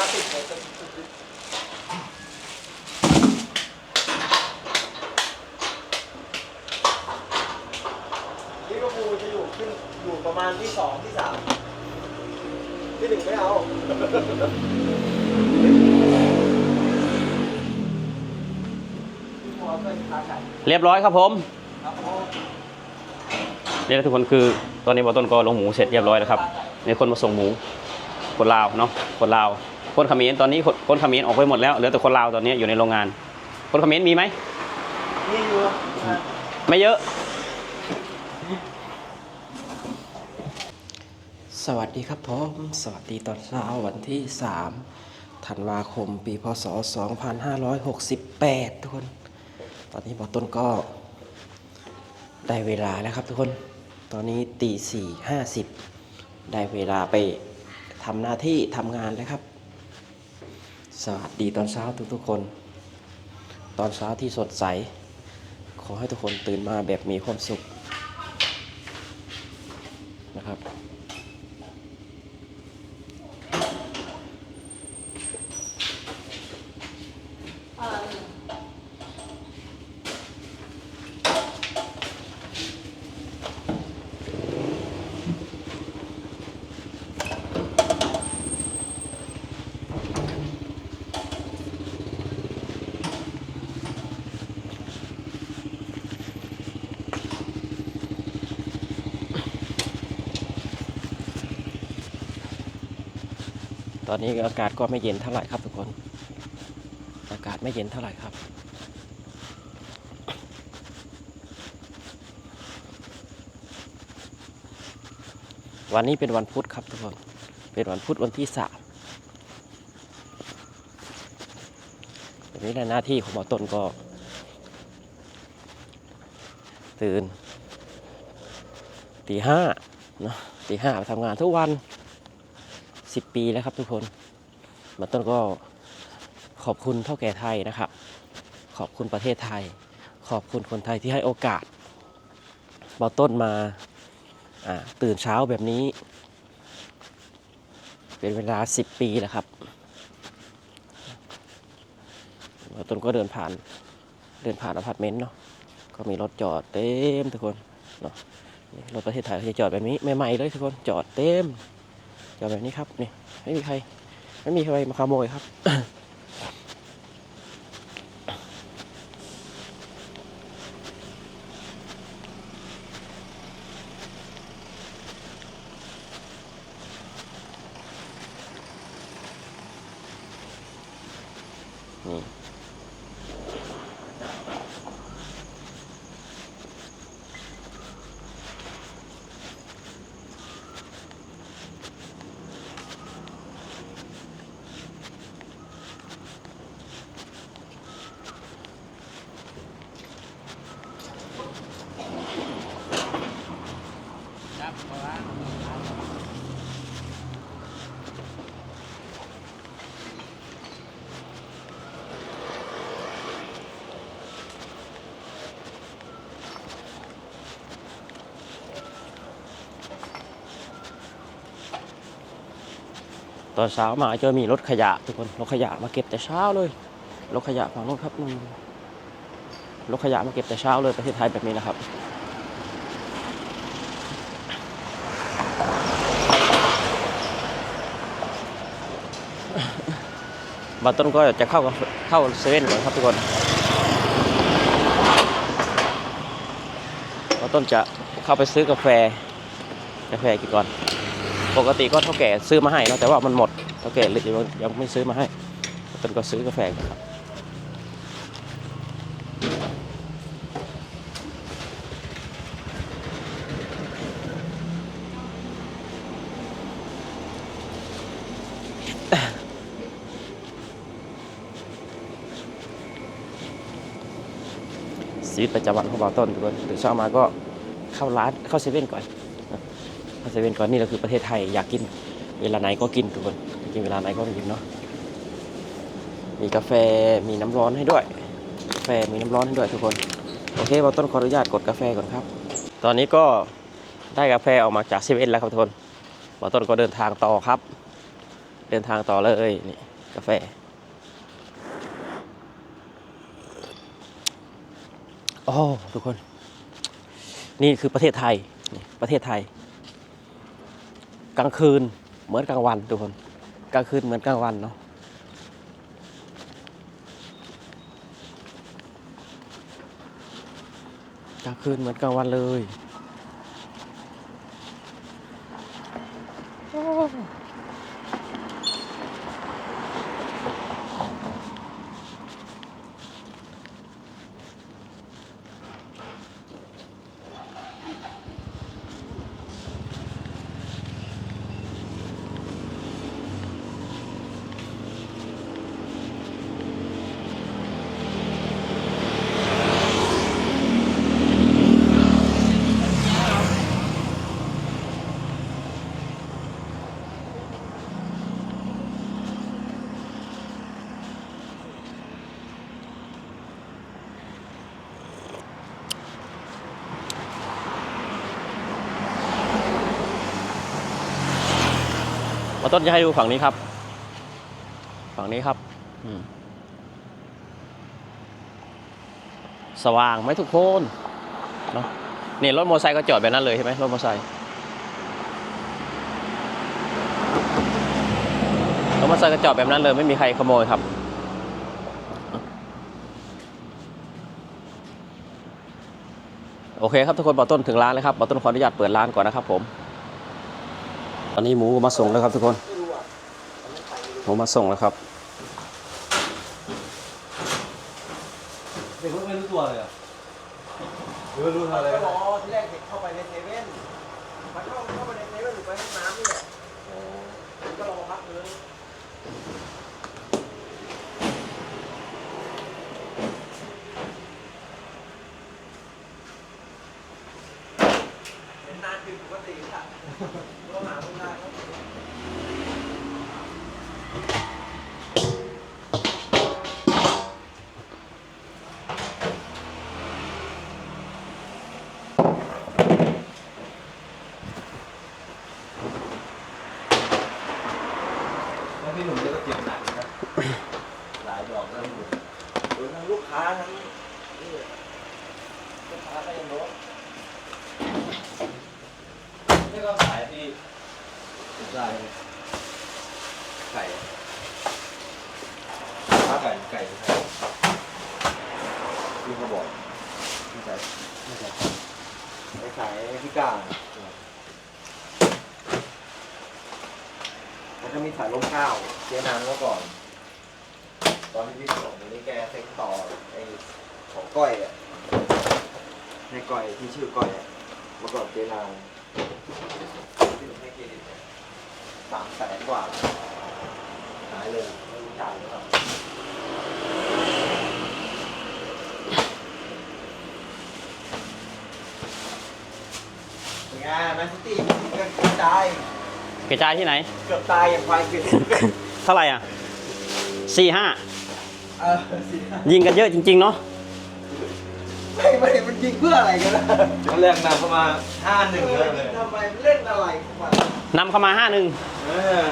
ห้าสิบเลยลิเวอร์พูลจะอยู่ขึ้นอยู่ประมาณที่สองที่สามที่หนึ่งไม่เอาเรียบร้อยครับผมนี่แหละทุกคนคือตอนนี้บอต้นก็ลงหมูเสร็จเรียบร้อยแล้วครับมีคนมาส่งหมูคนลาวเนาะคนลาว คนเขมรตอนนี้คนคนเขมรออกไปหมดแล้วเหลือแต่คนลาวตอนนี้อยู่ในโรงงาน คนเขมรมีไหมนี่อยู่นะไม่เยอะ สวัสดีครับผมสวัสดีตอนเช้าวันที่ 3 ธันวาคม ปีพศ 2568 ทุกคน ตอนนี้บอต้นก็ได้เวลาแล้วครับทุกคน ตอนนี้ตีสี่ห้าสิบได้เวลาไปทำหน้าที่ทำงานแล้วครับ สวัสดีตอนเช้าทุกๆคน ตอนเช้าที่สดใส ขอให้ทุกคนตื่นมาแบบมีความสุขนะครับ ตอนนี้อากาศก็ไม่เย็นเท่าไหร่ครับทุกคน อากาศไม่เย็นเท่าไหร่ครับ วันนี้เป็นวันพุธครับทุกคน เป็นวันพุธวันที่สามวันนี้ในหน้าที่ของหมอต้นก็ ตื่นตีห้าเนาะตีห้าไปทำงานทุกวัน สิบปีแล้วครับทุกคนมาต้นก็ขอบคุณเท่าแก่ไทยนะครับ ขอบคุณประเทศไทย ขอบคุณคนไทยที่ให้โอกาสมาต้นมาตื่นเช้าแบบนี้ เป็นเวลาสิบปีแล้วครับมาต้นก็เดินผ่านเดินผ่านอพาร์ตเมนต์เนาะก็มีรถจอดเต็มทุกคนเนาะรถประเทศไทยเขาจะจอดแบบนี้ใหม่ๆเลยทุกคนจอดเต็ม จอดแบบนี้ครับนี่ไม่มีใคร ไม่มีใครมาขโมยครับ อนเช้ามาจะมีรถขยะทุกคนรถขยะมาเก็บแต่เช้าเลยรถขยะฝั่งโน้นครับนู่นรถขยะมาเก็บแต่เช้าเลยประเทศไทยแบบนี้นะครับบางต้นก็จะเข้าเข้าเซเว่นก่อนครับทุกคนบางต้นจะเข้าไปซื้อกาแฟกาแฟกินก่อน ปกติก็เท่าแก่ซื้อมาให้นะแต่ว่ามันหมดเท่าแก่เลยยังยังไม่ซื้อมาให้ตนก็ซื้อกาแฟครับชีวิตประจำวันของบางต้นทุกคนตื่นเช้ามาก็เข้าร้านเข้าเซเว่นก่อน เข้าเซเว่นก่อนนี่เราคือประเทศไทยอยากกิน เวลาไหนก็กินทุกคนกินเวลาไหนก็กินเนาะมีกาแฟมีน้ำร้อนให้ด้วยกาแฟมีน้ำร้อนให้ด้วยทุกคนโอเคบอต้นขออนุญาตกดกาแฟก่อนครับ ตอนนี้ก็ได้กาแฟออกมาจากเซเว่นแล้วครับทุกคนบอต้นก็เดินทางต่อครับ เดินทางต่อเลยนี่กาแฟโอ้ทุกคน นี่คือประเทศไทยประเทศไทย กลางคืนเหมือนกลางวันทุกคนกลางคืนเหมือนกลางวันเนาะกลางคืนเหมือนกลางวันเลย ต้นจะให้ดูฝั่งนี้ครับ ฝั่งนี้ครับสว่างไหมทุกคนเนาะนี่รถมอเตอร์ไซค์ก็จอดแบบนั้นเลยใช่ไหมรถมอเตอร์ไซค์รถมอเตอร์ไซค์ก็จอดแบบนั้นเลยไม่มีใครขโมยครับโอเคครับทุกคนบอต้นถึงร้านแล้วครับบอต้นขออนุญาตเปิดร้านก่อนนะครับผม อนนี้หมูมาส่งแล้วครับทุกคนไม่รู้อะมันไม่ไปหมูมาส่งแล้วครับเด็กไม่รู้ตัวเลยอะหรือรู้อะไรรอที่แรกเด็กเข้าไปในเซเว่นมันเข้าเข้าไปในเซเว่นหรือไปห้องน้ำนี่แหละมันก็รอพักเลยเห็นนานคือปกติอะก็หาไม่ได้ครับ แล้วพี่หนุ่มจะก็เจ็บหนักนะหลายดอกแล้วหนุ่มโดยทั้งลูกค้าทั้งนี่ลูกค้าก็ยังโดนนี่ก็ขายที่ใช่ไก่ค้าไก่ไก่ไทยพี่เขาบอกไม่ใช่ไม่ใช่ไปขายที่กลา งแล้วก็มีสายลมข้าวเจ๊นางเมื่อก่อน ตอนที่พี่ส่งนี่แกเซ็งต่อไอ้ของก้อยอะในก้อยที่ชื่อก้อยอะเมื่อก่อนเจ๊นางที่ผมให้เครดิตเนี่ยสามแสนกว่าหายเลยไม่รู้จ่ายหรือเปล่าเป็นไงแมนซิตี้เกือบตาย กระจายที่ไหน เกือบตายอย่างควายเกือบเท่าไหร่อะสี่ห้าเออสิยิงกันเยอะจริงๆเนาะไม่ไม่มันยิงเพื่ออะไรกันล่ะตอนแรกนำเข้ามาห้าหนึ่งเอเลอยยิงทำไมเล่นอะไรของมันนำเข้ามาห้าหนึ่งเออ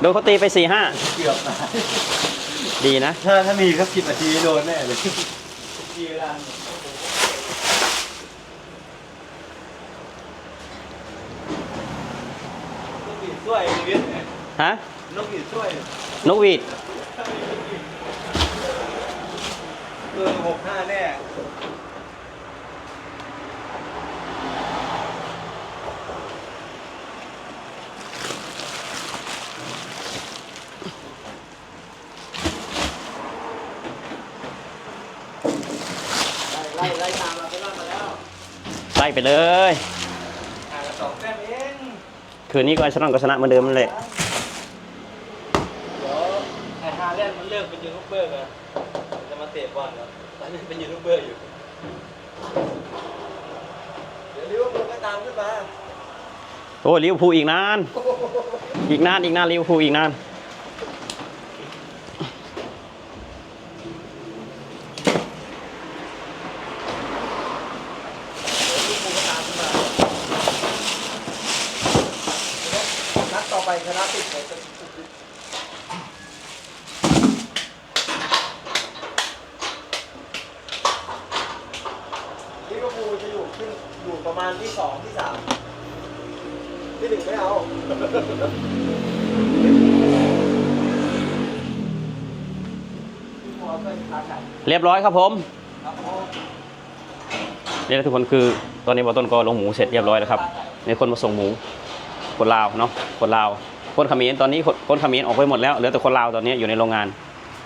โดนเขาตีไปสี่ห้าเกือบตายดีนะ ถ้าถ้ามีสักสิบนาทีโดนแน่เลยทีเวลานกหวีด ช่วยชีวิตเนี่ยฮะนกหวีดช่วยนกหวีดเออหกห้าแน่ไล่ไล่ไล่ตามเราไปรอดมาแล้วไล่ไปเลยห่างกันสองแต้มเอง คืนนี้ก็อาร์เซนอลก็ชนะเหมือนเดิมนั่นแหละเดี๋ยวไอ้ฮาแลนด์มันเลิกเป็นยูทูบเบอร์กันจะมาเตะบอลแล้วตอนนี้เป็นยูทูบเบอร์อยู่ เดี๋ยวลิเวอร์พูลก็ตามขึ้นมา โอ้ลิเวอร์พูลอีกนาน อีกนานอีกนานลิเวอร์พูลอีกนาน ไปชนะติดหมดลิเวอร์พูลจะอยู่ขึ้นอยู่ประมาณที่สองที่สามที่หนึ่งไม่เอาเรียบร้อยครับผมนี่นะทุกคนคือตอนนี้บอต้นก็ลงหมูเสร็จเรียบร้อยแล้วครับในคนมาส่งหมู คนลาวเนาะคนลาว คนเขมรตอนนี้คนคนเขมรออกไปหมดแล้วเหลือแต่คนลาวตอนนี้อยู่ในโรงงาน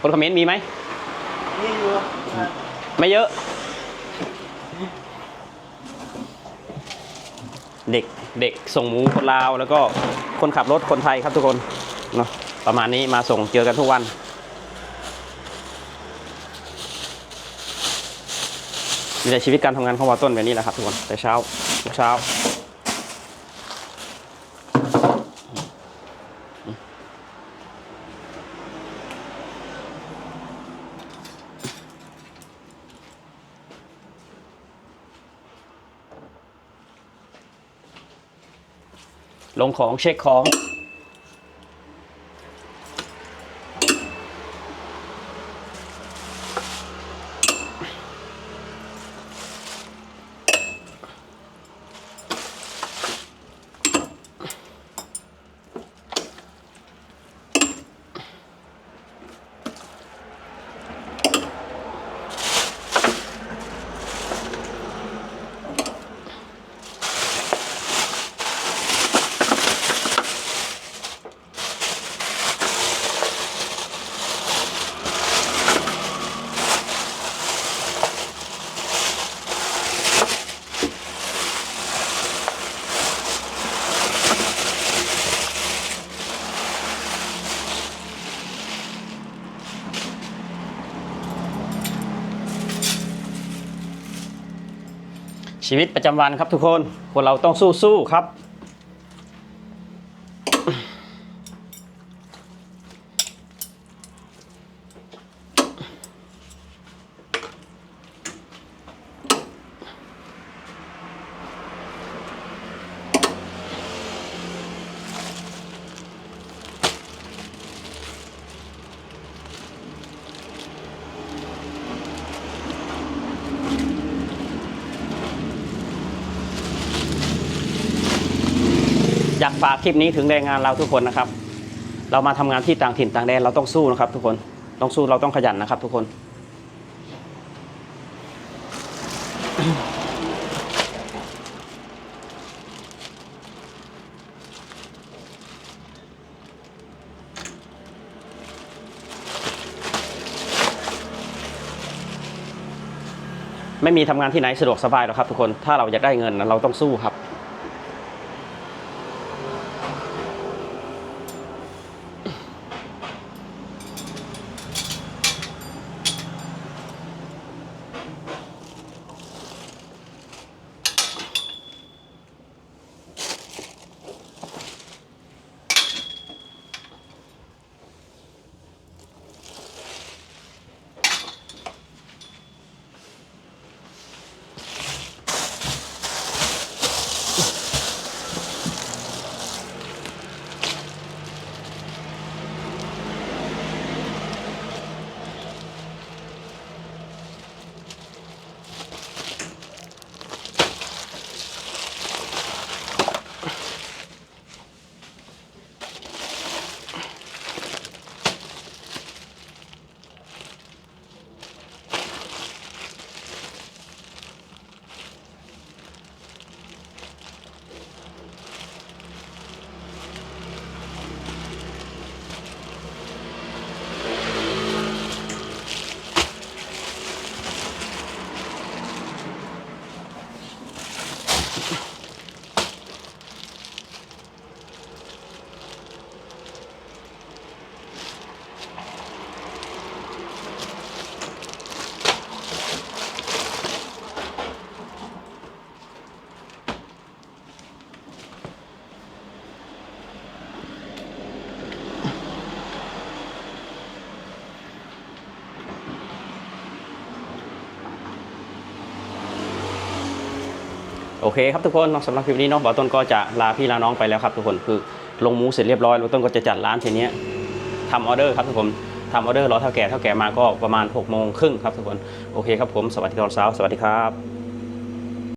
คนเขมรมีไหมนี่อยู่นะไม่เยอะ เด็กเด็กส่งหมูคนลาวแล้วก็คนขับรถคนไทยครับทุกคนเนาะประมาณนี้มาส่งเจอกันทุกวันมีแต่ชีวิตการทำงานของวาต้นแบบนี้แหละครับทุกคนแต่เช้าทุกเช้า ลงของเช็คของ ชีวิตประจำวันครับทุกคนคนเราต้องสู้สู้ๆครับ ฝากคลิปนี้ถึงแรงงานเราทุกคนนะครับ เรามาทำงานที่ต่างถิ่นต่างแดนเราต้องสู้นะครับ ทุกคนต้องสู้เราต้องขยันนะครับ ทุกคนไม่มีทำงานที่ไหนสะดวกสบายหรอกครับทุกคน ถ้าเราอยากได้เงินเราต้องสู้ครับ โอเคครับทุกคนสำหรับคลิปนี้เนาะบอต้นก็จะลาพี่ลาน้องไปแล้วครับทุกคนคือลงมูเสร็จเรียบร้อยบอต้นก็จะจัดร้านทีเนี้ยทำออเดอร์ครับทุกคนทำออเดอร์รอเท่าแก่เท่าแก่มาก็ประมาณ6กโมงครึ่งครับทุกคนโอเคครับผมสวัสดีตอนเช้าสวัสดีครับ